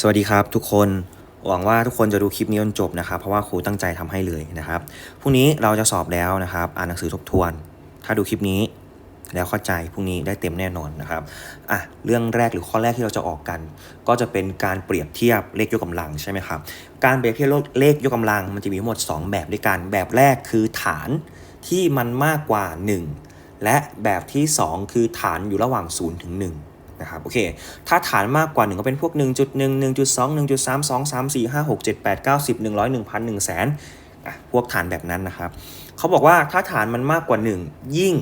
สวัสดีครับทุกคนหวังว่าทุกคนจะดูคลิปนี้จนจบนะครับ เพราะว่าครูตั้งใจทำให้เลยนะครับพรุ่งนี้เราจะสอบแล้วนะครับ อ่านหนังสือทบทวน ถ้าดูคลิปนี้แล้วเข้าใจพรุ่งนี้ได้เต็มแน่นอนนะครับอะเรื่องแรกหรือข้อแรกที่เราจะออกกัน ก็จะเป็นการเปรียบเทียบเลขยกกำลังใช่ไหมครับการเปรียบเทียบเลขยกกำลังมันจะมีทั้งหมด 2 แบบด้วยกันแบบแรกคือฐานที่มันมากกว่า 1 และแบบที่ 2 คือฐานอยู่ระหว่าง0ถึง1 นะครับโอเค ถ้าฐานมากกว่า 1 ก็เป็นพวก 1.1 1.2 1.3 2 3 4 5 6 7 8 9 10 100 1,000 1แสนอะพวกฐานแบบนั้นนะครับเขาบอกว่าถ้าฐานมันมากกว่า 1 ยิ่ง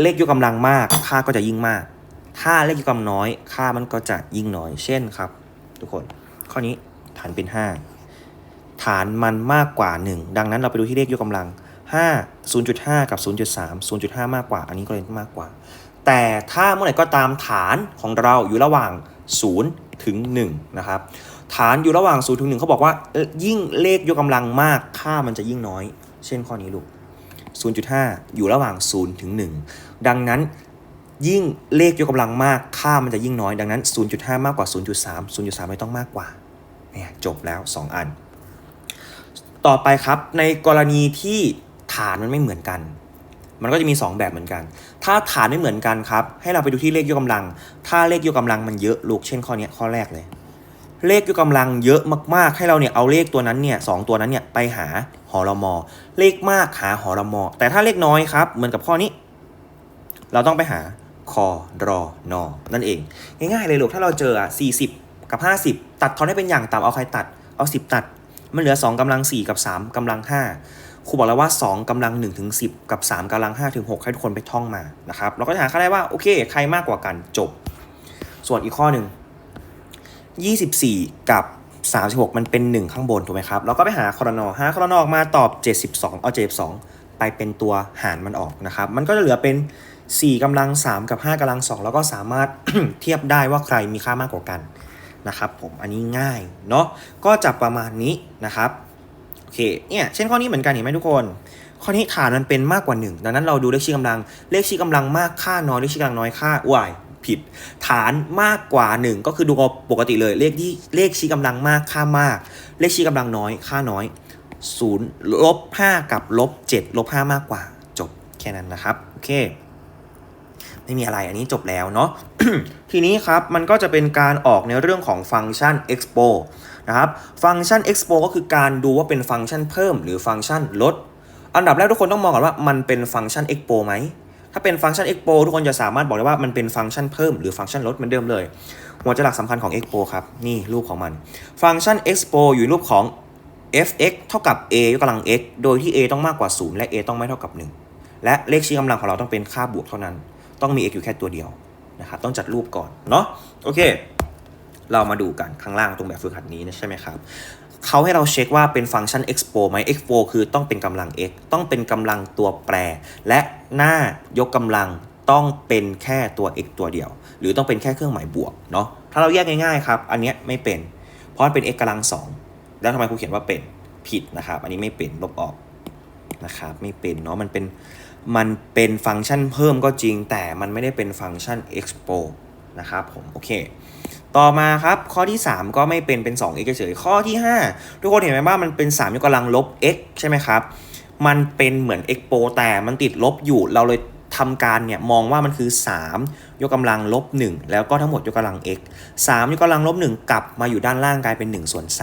เลขยกกำลังมาก ค่าก็จะยิ่งมาก ถ้าเลขยกกำลังน้อย ค่ามันก็จะยิ่งน้อย เช่นครับ ทุกคน ข้อนี้ฐานเป็น 5 ฐานมันมากกว่า 1 ดังนั้นเราไปดูที่เลขยกกำลัง 5 0.5 กับ 0.3 0.5 มากกว่า อันนี้ก็เลยมากกว่า แต่ถ้าเมื่อไหร่ก็ตามฐานของเราอยู่ระหว่าง 0 ถึง1นะครับฐานอยู่ระหว่าง0ถึง1เขาบอกว่ายิ่งเลขยกกำลังมากค่ามันจะยิ่งน้อย เช่นข้อนี้ลูก 0.5 อยู่ระหว่าง0ถึง1ดังนั้นยิ่งเลขยกกำลังมากค่ามันจะยิ่งน้อย ดังนั้น 0.5 มากกว่า 0.3 0.3 ไม่ต้องมากกว่าเนี่ยจบแล้ว 2 อัน ต่อไปครับในกรณีที่ฐานมันไม่เหมือนกัน มันก็จะมี 2 แบบเหมือนกัน ถ้าฐานไม่เหมือนกันครับ ให้เราไปดูที่เลขยกกำลัง ถ้าเลขยกกำลังมันเยอะลูกเช่นข้อนี้ข้อแรกเลย เลขยกกำลังเยอะมากๆ ให้เราเนี่ยเอาเลขตัวนั้นเนี่ยสองตัวนั้นเนี่ยไปหาหอรมอ เลขมากหาหอรมอ แต่ถ้าเลขน้อยครับ เหมือนกับข้อนี้ เราต้องไปหาคอรอนอนั่นเอง ง่ายๆเลยลูกถ้าเราเจออะ40 กับ 50 ตัดทอนให้เป็นอย่างต่ำเอาใครตัดเอา 10 ตัด มันเหลือ 2กำลัง 4 กับ 3กำลัง 5 ครูบอกแล้วว่า 2กำลัง1ถึง10 กับ 3กำลัง5ถึง6ให้ทุกคนไปท่องมานะครับเราก็จะหาค่าได้ว่าโอเค ใครมากกว่ากันจบ ส่วนอีกข้อหนึ่ง24 กับ 36 มันเป็น 1 ข้างบนถูกไหมครับเราก็ไปหาคอรนอหาคอรนอออกมาตอบ 72 เอา72 ไปเป็นตัวหารมันออกนะครับ มันก็จะเหลือเป็น 4กำลัง 3 กับ 5กำลัง 2 แล้วก็สามารถเทียบได้ว่าใครมีค่ามากกว่ากันนะครับผมอันนี้ง่ายเนาะก็จะประมาณนี้นะครับ อเคเนี่ยเช่นข้อนี้เหมือนกันเห็นไหมทุกคน ข้อนี้ฐานมันเป็นมากกว่า 1 ดังนั้นเราดูเลขชี้กำลัง เลขชี้กำลังมากค่าน้อยเลขชี้กำลังน้อยค่า y ผิด ฐานมากกว่า 1 ก็คือดูปกติเลยเลขที่เลขชี้กำลังมากค่ามาก เลขชี้กำลังน้อยค่าน้อย0ลบ5กับลบ7ลบ5มากกว่า จบแค่นั้นนะครับโอเคไม่มีอะไรอันนี้จบแล้วเนาะทีนี้ครับมันก็จะเป็นการออกในเรื่องของฟังก์ชัน expo นะครับฟังก์ชัน expo ก็คือการดูว่าเป็นฟังก์ชันเพิ่มหรือฟังก์ชันลด อันดับแรกทุกคนต้องมองก่อนว่ามันเป็นฟังก์ชัน expo ไหมถ้าเป็นฟังก์ชัน expo ทุกคนจะสามารถบอกได้ว่ามันเป็นฟังก์ชันเพิ่มหรือฟังก์ชันลดเหมือนเดิมเลย หัวใจหลักสำคัญของ expo ครับนี่รูปของมัน ฟังก์ชัน expo อยู่รูปของ fx เท่ากับ a ยกกำลัง x โดยที่ a ต้องมากกว่า 0 และ a ต้องไม่เท่ากับ 1 และเลขชี้กำลังของเราต้องเป็นค่าบวกเท่านั้น ต้องมี x อยู่แค่ตัวเดียวนะครับ ต้องจัดรูปก่อน เนาะ โอเค เรามาดูกันข้างล่างตรงแบบฝึกหัดนี้นะใช่ไหมครับเขาให้เราเช็คว่าเป็นฟังก์ชัน expo ไหม expo คือต้องเป็นกำลัง x ต้องเป็นกำลังตัวแปร และหน้ายกกำลังต้องเป็นแค่ตัว x ตัวเดียว หรือต้องเป็นแค่เครื่องหมายบวกเนาะถ้าเราแยกง่ายๆครับอันเนี้ยไม่เป็น เพราะมันเป็น x กำลังสองแล้วทำไมครูเขียนว่าเป็นผิดนะครับ อันนี้ไม่เป็นลบออกนะครับไม่เป็นเนาะมันเป็นมันเป็นฟังก์ชันเพิ่มก็จริง แต่มันไม่ได้เป็นฟังก์ชัน expo นะครับผมโอเค ต่อมาครับข้อที่ 3 ก็ไม่เป็นเป็น 2x เฉยๆข้อที่ 5 ทุกคนเห็นไหมว่ามันเป็น 3 ยกกำลังลบ x ใช่ไหมครับ มันเป็นเหมือน expo แต่มันติดลบอยู่เราเลยทำการเนี่ยมองว่ามันคือ 3 ยกกำลังลบ 1 แล้วก็ทั้งหมดยกกำลัง x 3 ยกกำลังลบ 1 กลับมาอยู่ด้านล่างกลายเป็น1ส่วน3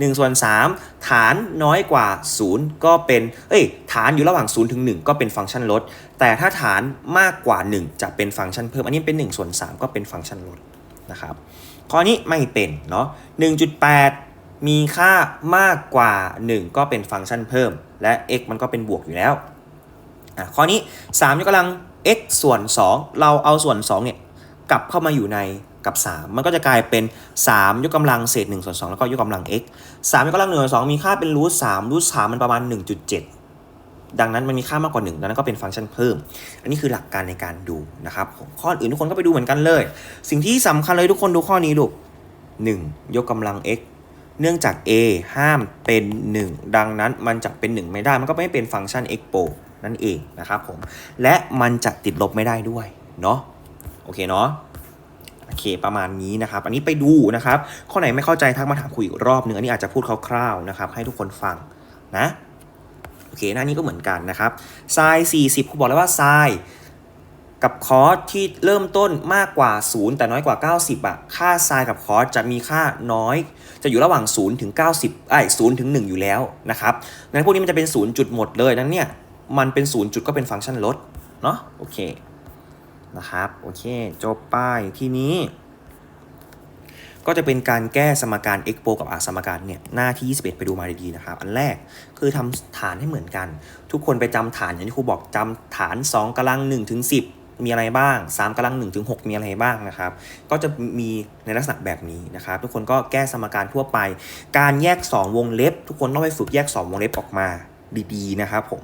1ส่วน3ฐานน้อยกว่า 0 ก็เป็น เอ้ย ฐานอยู่ระหว่าง 0 ถึง 1 ก็เป็นฟังก์ชันลด แต่ถ้าฐานมากกว่า 1 จะเป็นฟังก์ชันเพิ่ม อันนี้เป็น1ส่วน3ก็เป็นฟังก์ชันลด นะครับ ข้อนี้ไม่เป็นเนาะ1.8 มีค่ามากกว่า 1 ก็เป็นฟังก์ชันเพิ่ม และ x มันก็เป็นบวกอยู่แล้วอะข้อนี้3ยกกำลัง x ส่วน 2 เราเอาส่วน2เนี่ยกลับเข้ามาอยู่ในกับ 3 มันก็จะกลายเป็น 3 ยกกำลังเศษ1ส่วน2แล้วก็ยกกำลัง x 3 ยกกำลัง1ส่วน2มีค่าเป็นรูท3รูท3มันประมาณ 1.7 ดังนั้นมันมีค่ามากกว่า1ดังนั้นก็เป็นฟังก์ชันเพิ่ม อันนี้คือหลักการในการดูนะครับข้ออื่นทุกคนก็ไปดูเหมือนกันเลย สิ่งที่สำคัญเลยทุกคนดูข้อนี้ลูก1ยกกำลัง x เนื่องจาก a ห้ามเป็น 1 ดังนั้นมันจะเป็น 1 ไม่ได้ มันก็ไม่เป็นฟังก์ชัน expo นั่นเองนะครับผม และมันจะติดลบไม่ได้ด้วย เนาะโอเคเนาะโอเคประมาณนี้นะครับ อันนี้ไปดูนะครับ ข้อไหนไม่เข้าใจทักมาถามคุยอีกรอบหนึ่งอันนี้อาจจะพูดคร่าวๆนะครับ ให้ทุกคนฟังนะ โอเคหน้านี้ก็เหมือนกันนะครับไซน์40ครูบอกแล้วว่าไซน์กับคอสที่เริ่มต้นมากกว่า 0 แต่น้อยกว่า 90อะค่าไซน์กับคอสจะมีค่าน้อย จะอยู่ระหว่าง 0 ถึง 90ไอ้0ถึง 1 อยู่แล้วนะครับนั้นพวกนี้มันจะเป็น 0 จุดหมดเลยนั้นเนี่ยมันเป็น 0 จุดก็เป็นฟังก์ชันลดเนาะโอเคนะครับโอเคจบไปทีนี้ ก็จะเป็นการแก้สมการ x โปกับ r สมการเนี่ยหน้าที่ 21 ไปดูมาดีๆนะครับ อันแรกคือทำฐานให้เหมือนกัน ทุกคนไปจำฐานอย่างที่ครูบอกจำฐาน 2กำลัง1ถึง10 มีอะไรบ้าง 3กำลัง1ถึง6มีอะไรบ้างนะครับ ก็จะมีในลักษณะแบบนี้นะครับ ทุกคนก็แก้สมการทั่วไป การแยก 2 วงเล็บ ทุกคนต้องไปฝึกแยก 2 วงเล็บออกมาดีๆนะครับผม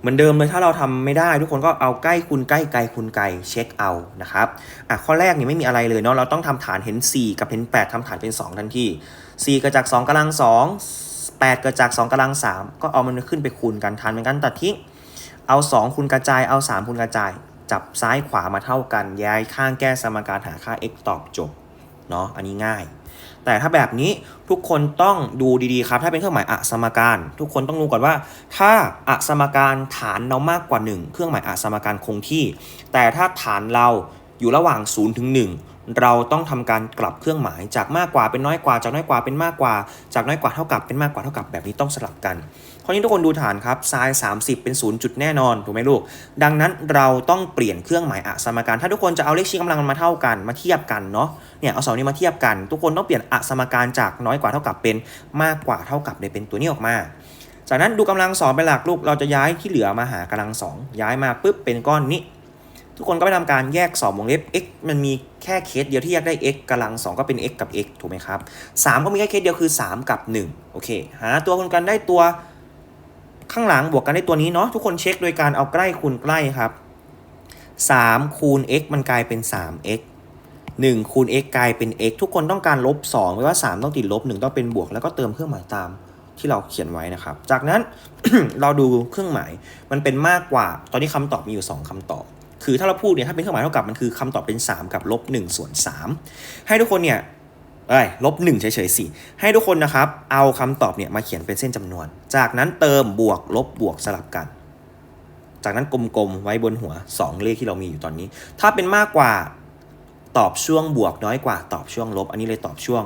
เหมือนเดิมเลยถ้าเราทำไม่ได้ทุกคนก็เอาใกล้คูณใกล้ไกลคูณไกลเช็คเอานะครับอะข้อแรกเนี่ยไม่มีอะไรเลยเนาะเราต้องทำฐานเห็น 4 กับเห็น 8ทำฐานเป็น 2 ทันที4เกิดจาก 2กำลัง 2 8 เกิดจาก 2กำลัง 3 ก็เอามันขึ้นไปคูณกันฐานเป็นการตัดทิ้งเอา 2 คูณกระจายเอา 3 คูณกระจาย จับซ้ายขวามาเท่ากันย้ายข้างแก้สมการหาค่า x ตอบจบเนาะอันนี้ง่าย แต่ถ้าแบบนี้ทุกคนต้องดูดีๆครับ ถ้าเป็นเครื่องหมายอสมการ ทุกคนต้องรู้ก่อนว่า ถ้าอสมการฐานเรามากกว่า 1 เครื่องหมายอสมการคงที่ แต่ถ้าฐานเราอยู่ระหว่าง0ถึง1เราต้องทำการกลับเครื่องหมายจากมากกว่าเป็นน้อยกว่าจากน้อยกว่าเป็นมากกว่า จากน้อยกว่าเท่ากับเป็นมากกว่าเท่ากับแบบนี้ต้องสลับกัน ข้อนี้ทุกคนดูฐานครับไซน์30 เป็น 0 จุดแน่นอนถูกไหมลูก ดังนั้นเราต้องเปลี่ยนเครื่องหมายอสมการ ถ้าทุกคนจะเอาเลขชี้กำลังมันมาเท่ากันมาเทียบกันเนาะเนี่ยเอาสองนี้มาเทียบกัน ทุกคนต้องเปลี่ยนอสมการจากน้อยกว่าเท่ากับเป็นมากกว่าเท่ากับเลยเป็นตัวนี้ออกมาจากนั้นดูกำลังสองเป็นหลักลูกเราจะย้ายที่เหลือมาหากำลังสองย้ายมาปุ๊บเป็นก้อนนี้ ทุกคนก็ไปทำการแยก 2 วงเล็บ x มันมีแค่เคสเดียวที่แยกได้ x กำลัง 2 ก็เป็น x กับ x ถูกไหมครับ3ก็มีแค่เคสเดียวคือ 3 กับ 1 โอเค หาตัวคนกันได้ตัว ข้างหลังบวกกันได้ตัวนี้เนาะทุกคนเช็คโดยการเอาใกล้คูณใกล้ครับ3คูณ x มันกลายเป็น 3x 1คูณ x กลายเป็น x ทุกคนต้องการลบ2ไม่ว่า 3 ต้องติดลบ 1 ต้องเป็นบวก แล้วก็เติมเครื่องหมายตามที่เราเขียนไว้นะครับ จากนั้น เราดูเครื่องหมายมันเป็นมากกว่า ตอนนี้คำตอบมีอยู่ 2คำตอบ คือถ้าเราพูดเนี่ยถ้าเป็นเครื่องหมายเท่ากับมันคือคำตอบเป็น 3 กับลบ1ส่วน3ให้ทุกคนเนี่ย เอ้ยลบ1เฉยๆสิให้ทุกคนนะครับ เอาคำตอบเนี่ยมาเขียนเป็นเส้นจำนวน จากนั้นเติมบวกลบบวกสลับกัน จากนั้นกลมๆไว้บนหัว 2 เลขที่เรามีอยู่ตอนนี้ ถ้าเป็นมากกว่าตอบช่วงบวกน้อยกว่าตอบช่วงลบ อันนี้เลยตอบช่วง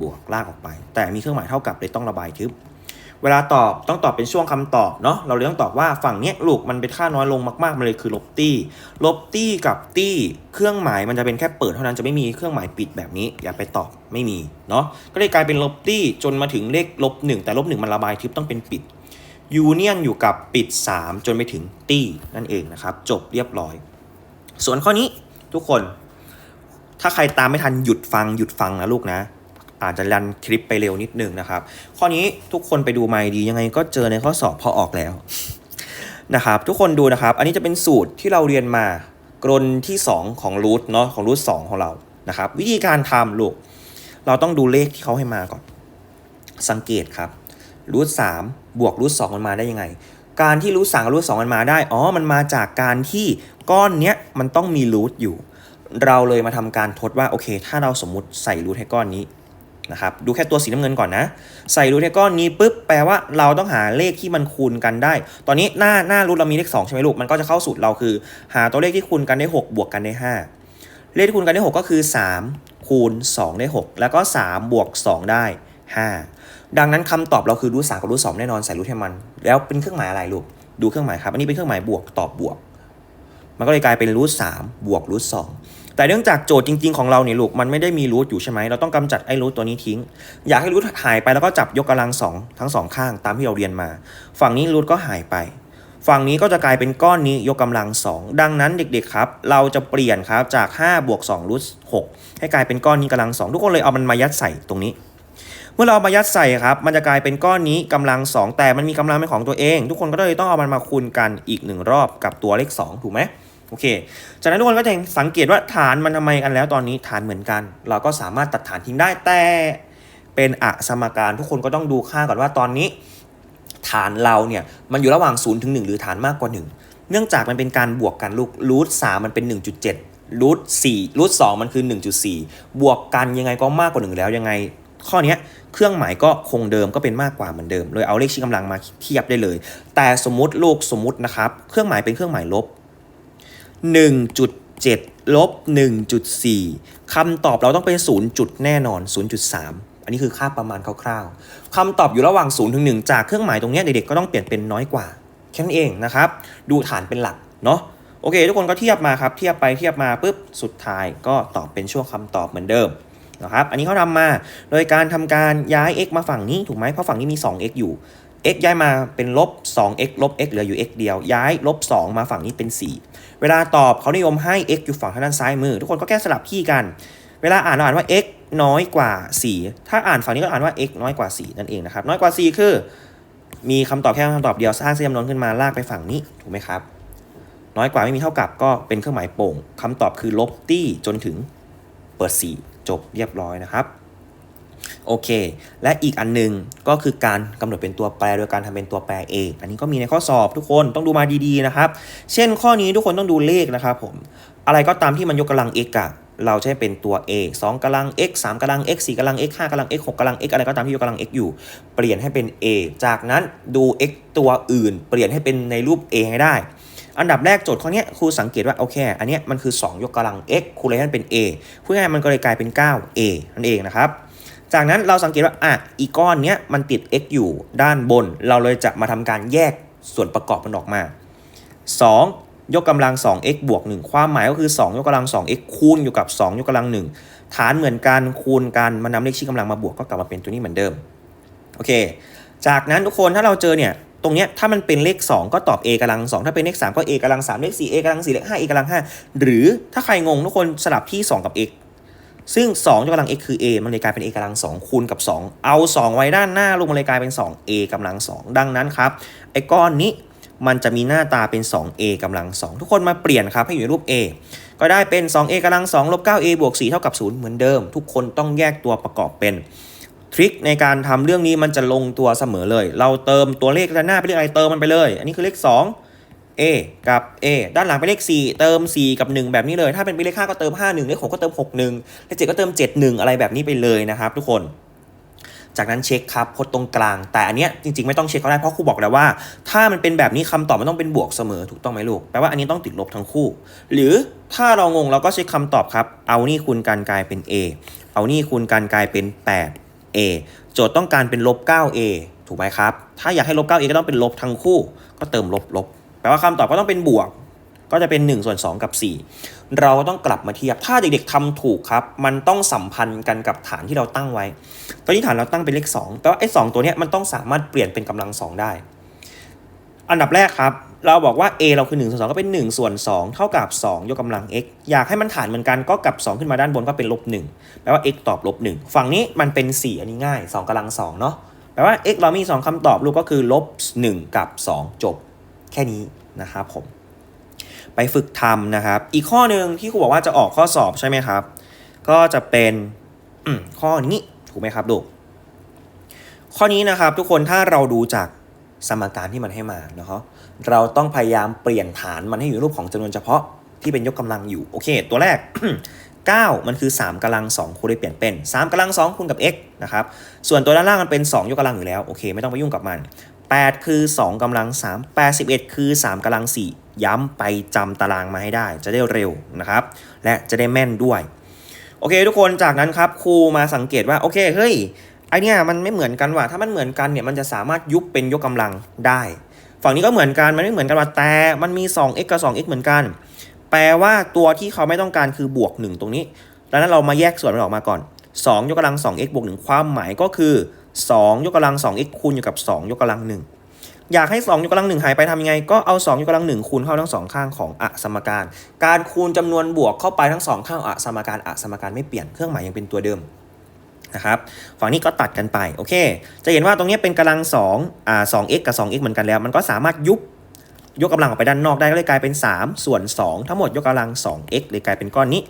บวกลากออกไป แต่มีเครื่องหมายเท่ากับเลยต้องระบายทึบ เวลาตอบต้องตอบเป็นช่วงคำตอบเนาะเราเลยต้องตอบว่าฝั่งเนี้ยลูกมันเป็นค่าน้อยลงมากๆมันเลยคือลบตี้ ลบตี้กับตี้ เครื่องหมายมันจะเป็นแค่เปิดเท่านั้นจะไม่มีเครื่องหมายปิดแบบนี้ อย่าไปตอบไม่มีเนาะก็เลยกลายเป็นลบตี้จนมาถึงเลขลบหนึ่งแต่ลบหนึ่งมันระบายทึบต้องเป็นปิดยูเนียนอยู่กับปิด 3 จนไปถึงตี้นั่นเองนะครับ จบเรียบร้อย ส่วนข้อนี้ทุกคน ถ้าใครตามไม่ทันหยุดฟังหยุดฟังนะลูกนะ อาจจะรันคลิปไปเร็วนิดนึงนะครับ ข้อนี้ทุกคนไปดูไม่ดียังไงก็เจอในข้อสอบพอออกแล้วนะครับทุกคนดูนะครับ อันนี้จะเป็นสูตรที่เราเรียนมากรนที่ 2 ของรูทเนาะของรูทสของเรานะครับ วิธีการทำลูก เราต้องดูเลขที่เขาให้มาก่อน สังเกตครับรูทสามบวกรูทสองมันมาได้ยังไง การที่รูทสามกับรูทสองมันมาได้อ๋อมันมาจากการที่ก้อนเนี้ยมันต้องมีรูทอยู่ เราเลยมาทำการทดว่าโอเค ถ้าเราสมมุติใส่รูทให้ก้อนนี้ นะครับดูแค่ตัวสีน้ำเงินก่อนนะ ใส่รูทให้ก้อนนี้ปุ๊บแปลว่าเราต้องหาเลขที่มันคูณกันได้ ตอนนี้หน้าหน้ารูทเรามีเลข 2 ใช่ไหมลูก มันก็จะเข้าสูตรเราคือ หาตัวเลขที่คูณกันได้ 6 บวกกันได้ 5 เลขที่คูณกันได้ 6 ก็คือ 3 คูณ 2 ได้ 6 แล้วก็ 3 บวก 2 ได้ 5 ดังนั้นคำตอบเราคือรูทสามกับรูทสองแน่นอนใส่รูทให้มัน แล้วเป็นเครื่องหมายอะไรลูกดูเครื่องหมายครับอันนี้เป็นเครื่องหมายบวกตอบบวก มันก็เลยกลายเป็นรูทสามบวกรูทสอง แต่เนื่องจากโจทย์จริง ๆ ของเราเนี่ยลูกมันไม่ได้มีรูทอยู่ใช่ไหมเราต้องกำจัดไอ้รูทตัวนี้ทิ้ง อยากให้รูทหายไปแล้วก็จับยกกำลังสองทั้งสองข้างตามที่เราเรียนมา ฝั่งนี้รูทก็หายไป ฝั่งนี้ก็จะกลายเป็นก้อนนี้ยกกำลังสองดังนั้นเด็กๆครับ เราจะเปลี่ยนครับจาก5บวก2รูท6ให้กลายเป็นก้อนนี้กำลังสองทุกคนเลยเอามันมายัดใส่ตรงนี้เมื่อเราเอามายัดใส่ครับ มันจะกลายเป็นก้อนนี้กำลัง 2 แต่มันมีกำลังเป็นของตัวเอง ทุกคนก็เลยต้องเอามันมาคูณกันอีกหนึ่งรอบกับตัวเลข 2 ถูกไหม โอเค จากนั้นทุกคนก็จะสังเกตว่าฐานมันทำไมกันแล้วตอนนี้ฐานเหมือนกัน เราก็สามารถตัดฐานทิ้งได้แต่เป็นอสมการทุกคนก็ต้องดูค่าก่อนว่าตอนนี้ ฐานเราเนี่ยมันอยู่ระหว่าง0ถึง1หรือฐานมากกว่า 1 เนื่องจากมันเป็นการบวกกันลูกรูทสมันเป็น 1.7รูทสี่รูทสองมันคือ 1.4 บวกกันยังไงก็มากกว่า 1 แล้วยังไง ข้อนี้เครื่องหมายก็คงเดิมก็เป็นมากกว่าเหมือนเดิมเลยเอาเลขชี้กำลังมาเทียบได้เลย แต่สมมติลูกสมมตินะครับเครื่องหมายเป็นเครื่องหมายลบ 1.7 ลบ 1.4 คำตอบเราต้องเป็น 0 จุดแน่นอน 0.3 อันนี้คือค่าประมาณคร่าวๆ คำตอบอยู่ระหว่าง 0 ถึง 1 จากเครื่องหมายตรงนี้เด็กๆก็ต้องเปลี่ยนเป็นน้อยกว่า แค่นั้นเองนะครับ ดูฐานเป็นหลักเนาะโอเค ทุกคนก็เทียบมาครับ เทียบไปเทียบมาปุ๊บสุดท้ายก็ตอบเป็นช่วงคำตอบเหมือนเดิมนะครับ อันนี้เขาทำมาโดยการทำการย้าย x มาฝั่งนี้ถูกไหมเพราะฝั่งนี้มี 2x อยู่ x ย้ายมาเป็นลบ 2x ลบ x เหลืออยู่ x เดียว ย้ายลบ 2 มาฝั่งนี้เป็น 4 เวลาตอบเขานิยมให้ x อยู่ฝั่งทางด้านซ้ายมือ ทุกคนก็แค่สลับที่กัน เวลาอ่านเราอ่านว่า x น้อยกว่า 4 ถ้าอ่านฝั่งนี้ก็อ่านว่า x น้อยกว่า 4 นั่นเองนะครับ น้อยกว่า 4 คือ มีคำตอบแค่คำตอบเดียวสร้างเส้นจำนวนขึ้นมาลากไปฝั่งนี้ถูกไหมครับ น้อยกว่าไม่มีเท่ากับก็เป็นเครื่องหมายโป่งคำตอบคือลบตี้จนถึงเปิด 4 จบเรียบร้อยนะครับ โอเค และอีกอันหนึงก็คือการกำหนดเป็นตัวแปรโดยการทำเป็นตัวแปร A อันนี้ก็มีในข้อสอบทุกคนต้องดูมาดีๆนะครับ เช่นข้อนี้ทุกคนต้องดูเลขนะครับผม อะไรก็ตามที่มันยกกำลัง x อะเราใช้เป็นตัว a 2กำลัง x 3กำลัง x 4กำลัง x 5กำลัง x 6กำลัง x อะไรก็ตามที่ยกกำลัง x อยู่ เปลี่ยนให้เป็น a จากนั้นดู x ตัวอื่น เปลี่ยนให้เป็นในรูป a ให้ได้ อันดับแรกโจทย์ข้อนี้ครูสังเกตว่าโอเค อันนี้มันคือ 2 ยกกำลัง x ครูเลยให้มันเป็น a พูดง่ายมันก็เลยกลายเป็น 9a นั่นเองนะครับ จากนั้นเราสังเกตว่าอะอีก้อนเนี้ยมันติด x อยู่ด้านบน เราเลยจะมาทำการแยกส่วนประกอบมันออกมา 2 ยกกำลัง 2x บวก 1 ความหมายก็คือ 2 ยกกำลัง 2x คูณอยู่กับ 2 ยกกำลัง 1 ฐานเหมือนกันคูณกันมานำเลขชี้กำลังมาบวกก็กลับมาเป็นตัวนี้เหมือนเดิมโอเค จากนั้นทุกคนถ้าเราเจอเนี่ยตรงเนี้ยถ้ามันเป็นเลข 2 ก็ตอบ a กำลัง 2 ถ้าเป็นเลข 3 ก็ a กำลัง3เลข4 a กำลัง4เลข5 a กำลัง5หรือถ้าใครงงทุกคนสลับที่ 2 กับ x ซึ่ง2ยกกำลัง x คือ a มันเลยกลายเป็น a กำลัง2คูณกับ 2 เอา 2 ไว้ด้านหน้าลงมาเลยกลายเป็น 2a กำลัง 2 ดังนั้นครับไอ้ก้อนนี้มันจะมีหน้าตาเป็น 2a กำลัง 2 ทุกคนมาเปลี่ยนครับให้อยู่ในรูป a ก็ได้เป็น 2a กำลัง2ลบ 9a บวก 4 เท่ากับ 0 เหมือนเดิม ทุกคนต้องแยกตัวประกอบเป็นทริคในการทำเรื่องนี้มันจะลงตัวเสมอเลย เราเติมตัวเลขด้านหน้าไปเรียกอะไรเติมมันไปเลย อันนี้คือเลข 2 a กับ a ด้านหลังเป็นเลข 4 เติม 4 กับ 1 แบบนี้เลย ถ้าเป็นเลข5ก็เติม 5 1 เลข6ก็เติม 6 1 เลข7ก็เติม 7 1 อะไรแบบนี้ไปเลยนะครับ ทุกคน จากนั้นเช็คครับพจน์ตรงกลาง แต่อันเนี้ยจริงๆ ไม่ต้องเช็คก็ได้เพราะครูบอกแล้วว่า ถ้ามันเป็นแบบนี้คำตอบมันต้องเป็นบวกเสมอถูกต้องไหมลูก แปลว่าอันนี้ต้องติดลบทั้งคู่ หรือถ้าเรางงเราก็เช็คคำตอบครับ เอานี่คูณกันกลายเป็น a เอานี่คูณกันกลายเป็น 8a โจทย์ต้องการเป็นลบ 9a ถูกไหมครับ ถ้าอยากให้ลบ 9a ก็ต้องเป็นลบทั้งคู่ ก็เติมลบลบ ลว่าคำตอบก็ต้องเป็นบวก ก็จะเป็น1ส่วน2กับ 4 เราก็ต้องกลับมาเทียบ ถ้าเด็กๆทำถูกครับ มันต้องสัมพันธ์กันกับฐานที่เราตั้งไว้ ตอนนี้ฐานเราตั้งเป็นเลข2แปลว่าไอ้สตัวนี้มันต้องสามารถเปลี่ยนเป็นกำลัง 2 ได้ อันดับแรกครับ เราบอกว่า a เราคือ1ส่วน2ก็เป็น1ส่วน2เท่ากับ 2 ยกกำลัง x อยากให้มันฐานเหมือนกันก็กลับ 2 ขึ้นมาด้านบนก็เป็นลบ1แปลว่า x ตอบลบ1ฝั่งนี้มันเป็น 4 อันนี้ง่าย 2กำลัง2เนาะแปลว่า x เรามี 2คำตอบลูกก็คือลบ1กับ 2 จบ ค่นี้นะครับผม ไปฝึกทำนะครับ อีกข้อหนึ่งที่ครูบอกว่าจะออกข้อสอบใช่ไหมครับ ก็จะเป็นข้อนี้ถูกไหมครับลูกข้อนี้นะครับทุกคนถ้าเราดูจากสมการที่มันให้มาเนาะเราต้องพยายามเปลี่ยนฐานมันให้อยู่รูปของจำนวนเฉพาะที่เป็นยกกำลังอยู่โอเค ตัวแรก 9 มันคือ 3กำลัง 2ครูได้เปลี่ยนเป็น 3กำลัง 2คูณกับ x นะครับส่วนตัวด้านล่างมันเป็น 2 ยกกำลังอยู่แล้วโอเค ไม่ต้องไปยุ่งกับมัน 8 คือ 2กำลัง 3 81 คือ 3กำลัง 4 ย้ำไปจำตารางมาให้ได้ จะได้เร็วนะครับ และจะได้แม่นด้วย โอเคทุกคนจากนั้นครับครูมาสังเกตว่า โอเคเฮ้ยไอเนี้ยมันไม่เหมือนกันว่ะถ้ามันเหมือนกันเนี่ยมันจะสามารถยุบเป็นยกกำลังได้ ฝั่งนี้ก็เหมือนกันมันไม่เหมือนกันว่าแต่มันมี 2x กับ 2x เหมือนกัน แปลว่าตัวที่เขาไม่ต้องการคือบวก 1 ตรงนี้ดังนั้นเรามาแยกส่วนมันออกมาก่อน 2 ยกกำลัง 2x บวก 1 ความหมายก็คือ 2 ยกกำลัง 2x คูณอยู่กับ 2 ยกกำลัง 1 อยากให้ 2 ยกกำลัง 1 หายไปทำยังไง ก็เอา 2 ยกกำลัง 1 คูณเข้าทั้งสองข้างของอะสมการ การคูณจำนวนบวกเข้าไปทั้งสองข้างอะสมการอะสมการไม่เปลี่ยนเครื่องหมายยังเป็นตัวเดิมนะครับฝั่งนี้ก็ตัดกันไปโอเค จะเห็นว่าตรงนี้เป็นกำลัง2อ่า 2x กับ 2x เหมือนกันแล้ว มันก็สามารถยุบยกกำลังออกไปด้านนอกได้ก็เลยกลายเป็น 3 ส่วน 2 ทั้งหมดยกกำลัง 2x เลยกลายเป็นก้อนนี้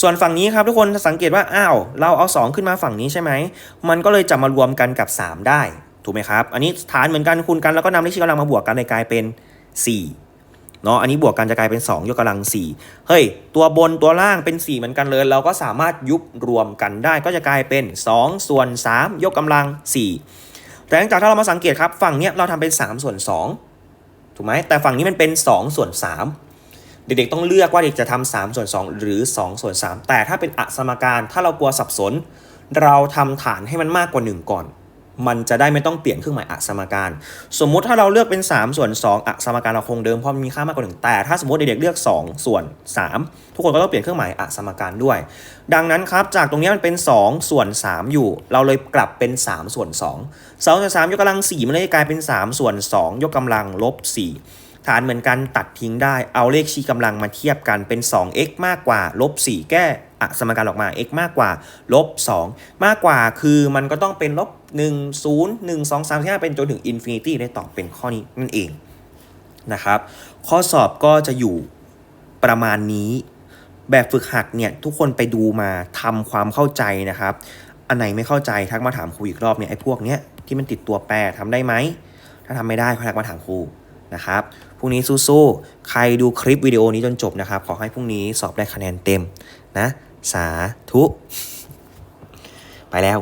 ส่วนฝั่งนี้ครับทุกคนสังเกตว่าอ้าวเราเอา 2 ขึ้นมาฝั่งนี้ใช่ไหม มันก็เลยจะมารวมกันกับ 3 ได้ ถูกไหมครับ อันนี้ฐานเหมือนกันคูณกันแล้วก็นำเลขชี้กำลังมาบวกกันเลยกลายเป็น 4 เนาะอันนี้บวกกันจะกลายเป็น 2 ยกกำลัง 4 เฮ้ย ตัวบนตัวล่างเป็น 4 เหมือนกันเลย เราก็สามารถยุบรวมกันได้ก็จะกลายเป็น 2 ส่วน 3 ยกกำลัง 4 แต่หลังจากถ้าเรามาสังเกตครับฝั่งเนี้ยเราทำเป็น 3 ส่วน 2 ถูกไหมแต่ฝั่งนี้มันเป็น 2 ส่วน 3 เด็กๆต้องเลือกว่าเด็กจะทำ3ส่วน2 หรือ2ส่วน3แต่ถ้าเป็นอสมการถ้าเรากลัวสับสน เราทำฐานให้มันมากกว่า 1 ก่อน มันจะได้ไม่ต้องเปลี่ยนเครื่องหมายอสมการ สมมุติถ้าเราเลือกเป็น 3 ส่วน 2อสมการเราคงเดิมเพราะมีค่ามากกว่า1แต่ถ้าสมมติเด็กๆเลือก 2 ส่วน 3 ทุกคนก็ต้องเปลี่ยนเครื่องหมายอสมการด้วย ดังนั้นครับจากตรงนี้มันเป็น 2 ส่วน 3 อยู่ เราเลยกลับเป็น 3 ส่วน2 2ส่วน3ยกกำลัง4มันเลยกลายเป็น 3 ส่วน 2 ยกกำลังลบ4 ฐานเหมือนกันตัดทิ้งได้ เอาเลขชี้กำลังมาเทียบกันเป็น 2x มากกว่าลบ4แก้อสมการออกมา x มากกว่าลบ2มากกว่าคือมันก็ต้องเป็นลบ1 0 1 2 3 5เป็นจนถึงอินฟินิตี้ได้ตอบเป็นข้อนี้นั่นเองนะครับ ข้อสอบก็จะอยู่ประมาณนี้ แบบฝึกหัดเนี่ยทุกคนไปดูมาทำความเข้าใจนะครับ อันไหนไม่เข้าใจทักมาถามครูอีกรอบเนี่ยไอ้พวกเนี้ยที่มันติดตัวแปรทำได้ไหม ถ้าทำไม่ได้ก็ทักมาถามครูนะครับ พรุ่งนี้สู้ๆ ใครดูคลิปวิดีโอนี้จนจบนะครับ ขอให้พรุ่งนี้สอบได้คะแนนเต็มนะ สาธุ ไปแล้ว